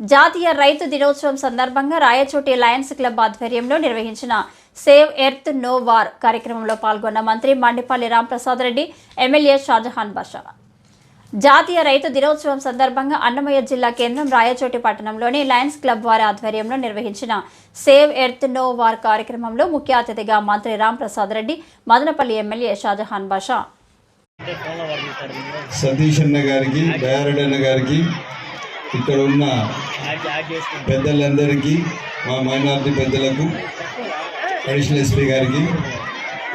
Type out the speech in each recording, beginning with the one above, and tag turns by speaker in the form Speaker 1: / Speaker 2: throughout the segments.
Speaker 1: జాతీయ రైతు దినోత్సవం సందర్భంగా రాయచోటి లయన్స్ క్లబ్ ఆధ్వర్యంలో నిర్వహించిన సేవ్ ఎర్త్ నో వార్ కార్యక్రమంలో పాల్గొన్న మంత్రి మండిపల్లి రాంప్రసాద్ రెడ్డి ఎమ్మెల్యే షాజహాన్ బాషా. జాతీయ రైతు దినోత్సవం సందర్భంగా అన్నమయ్య జిల్లా కేంద్రం రాయచోటి పట్టణంలోని లయన్స్ క్లబ్ వారి ఆధ్వర్యంలో నిర్వహించిన సేవ్ ఎర్త్ నో వార్ కార్యక్రమంలో ముఖ్య అతిథిగా మంత్రి రాంప్రసాద్ రెడ్డి మదనపల్లి ఎమ్మెల్యే షాజహాన్ బాషా.
Speaker 2: సతీష్ అన్న గారికి అన్న గారికి ఇక్కడ ఉన్న పెద్దలందరికీ మా మైనార్టీ పెద్దలకు అడిషనల్ ఎస్పీ గారికి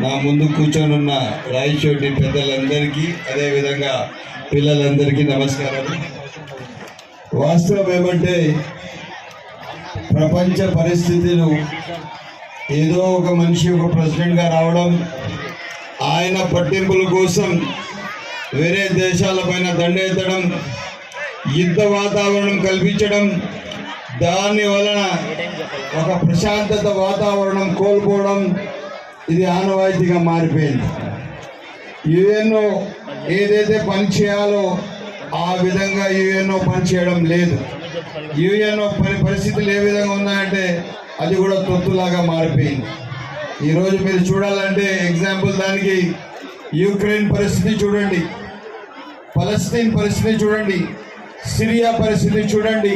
Speaker 2: నా ముందు కూర్చొని ఉన్న రాయచోటి పెద్దలందరికీ అదేవిధంగా పిల్లలందరికీ నమస్కారాలు. వాస్తవం ఏమంటే ప్రపంచ పరిస్థితులు ఏదో ఒక మనిషి ఒక ప్రెసిడెంట్గా రావడం ఆయన పట్టింపుల కోసం వేరే దేశాలపైన దండెత్తడం యుద్ధ వాతావరణం కల్పించడం దాని వలన ఒక ప్రశాంతత వాతావరణం కోల్పోవడం ఇది ఆనవాయితీగా మారిపోయింది. యుఎన్ఓ ఏదైతే పని చేయాలో ఆ విధంగా యుఎన్ఓ పని చేయడం లేదు. యుఎన్ఓ పని పరిస్థితులు ఏ విధంగా ఉన్నాయంటే అది కూడా తొత్తులాగా మారిపోయింది. ఈరోజు మీరు చూడాలంటే ఎగ్జాంపుల్ దానికి యూక్రెయిన్ పరిస్థితి చూడండి. ఫలస్తీన్ పరిస్థితి చూడండి. సిరియా పరిస్థితి చూడండి.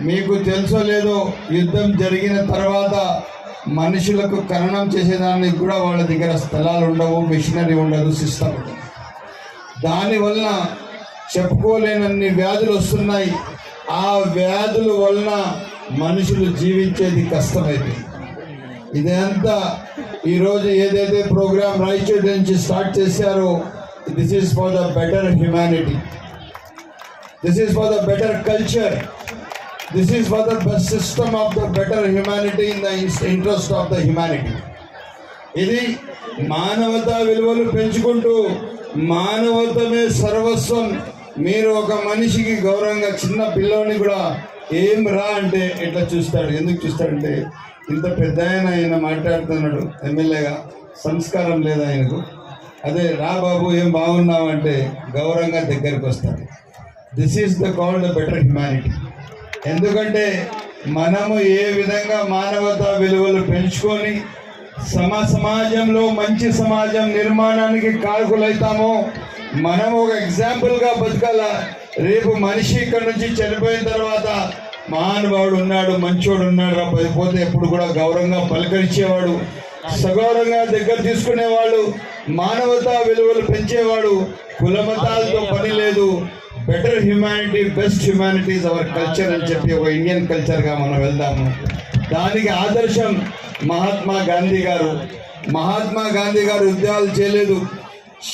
Speaker 2: మీకు తెలుసో లేదో యుద్ధం జరిగిన తర్వాత మనుషులకు ఖననం చేసేదానికి కూడా వాళ్ళ దగ్గర స్థలాలు ఉండవు మిషనరీ ఉండదు సిస్టమ్ దానివలన చెప్పుకోలేనన్ని వ్యాధులు వస్తున్నాయి. ఆ వ్యాధుల వలన మనుషులు జీవించేది కష్టమైంది ఇదంతా ఈరోజు ఏదైతే ప్రోగ్రామ్ రైచూర్ నుంచి స్టార్ట్ చేశారో this is for the better humanity this is for the better culture this is for the best system of the better humanity in the interest of the humanity ఇది మానవతా విలువలు పెంచుకుంటూ మానవతమే సర్వస్వం. మీరు ఒక మనిషికి గౌరవంగా చిన్న పిల్లోని కూడా ఏం రా అంటే ఎట్లా చూస్తాడు? ఎందుకు చూస్తాడంటే ఇంత పెద్ద ఆయన ఆయన మాట్లాడుతున్నాడు. ఎమ్మెల్యేగా సంస్కారం లేదు ఆయనకు. అదే రా బాబు ఏం బాగున్నావు అంటే గౌరవంగా దగ్గరికి వస్తాడు. This is the call better humanity ఎందుకంటే మనము ఏ విధంగా మానవతా విలువలు పెంచుకొని సమ సమాజంలో మంచి సమాజం నిర్మాణానికి కారకులైతామో మనం ఒక ఎగ్జాంపుల్గా బతకాల. రేపు మనిషి ఇక్కడ నుంచి చనిపోయిన తర్వాత మహానుభావుడు ఉన్నాడు మంచోడు ఉన్నాడు రా పోతే ఎప్పుడు కూడా గౌరవంగా పలకరించేవాడు సగౌరవంగా దగ్గర తీసుకునేవాడు మానవతా విలువలు పెంచేవాడు కులమతాలతో పని లేదు better humanity best humanity our culture అని చెప్పి ఒక ఇండియన్ కల్చర్గా మనం వెళ్దాము. దానికి ఆదర్శం మహాత్మా గాంధీ గారు. మహాత్మా గాంధీ గారు యుద్ధాలు చేయలేదు.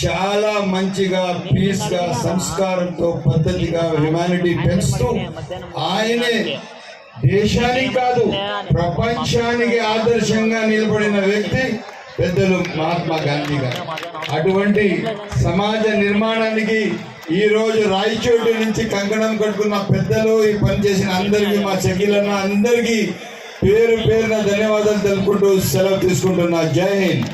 Speaker 2: చాలా మంచిగా పీస్గా సంస్కారంతో పద్ధతిగా హ్యుమానిటీ పెంచుతూ ఆయనే దేశానికి కాదు ప్రపంచానికి ఆదర్శంగా నిలబడిన వ్యక్తి పెద్దలు మహాత్మా గాంధీ గారు. అటువంటి సమాజ నిర్మాణానికి ఈ రోజు రాయచోటి నుంచి కంకణం కట్టుకున్న పెద్దలు ఈ పని చేసిన అందరికీ మా చెకిలన్న అందరికీ పేరు పేరున ధన్యవాదాలు తెలుపుకుంటూ సెలవు తీసుకుంటున్నా. జై హింద్.